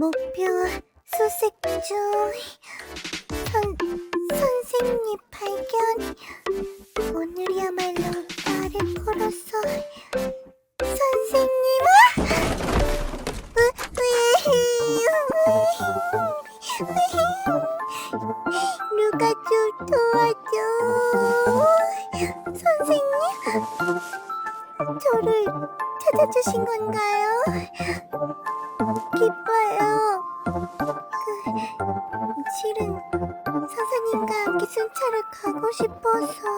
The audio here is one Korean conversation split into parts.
목표 수색 중 선, 선생님 발견 오늘이야말로 나를 걸었어 선생님 아! 으, 으, 누가 좀 도와줘 선생님 저를 찾아주신 건가요? 기뻐요. 그, 실은 선생님과 함께 순찰을 가고 싶어서.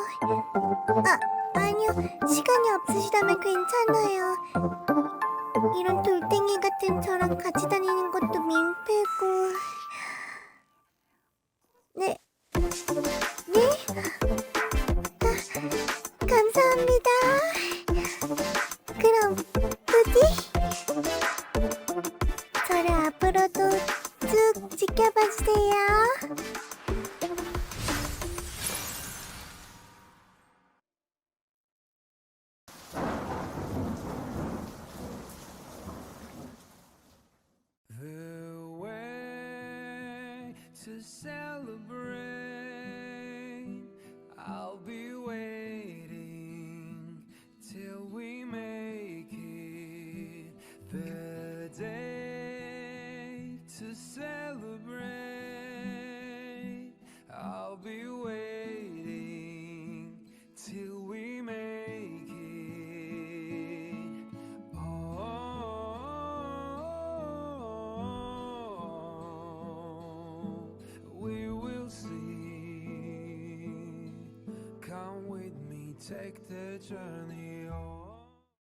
아, 아니요. 시간이 없으시다면 괜찮아요. 이런 돌덩이 같은 저랑 같이 다니는 것도 민폐고. 네. 네? 아, 감사합니다. 쭉 지켜봐 주세요. The way to celebrate. To celebrate. I'll be waiting till we make it. Oh, we will see. Come with me, take the journey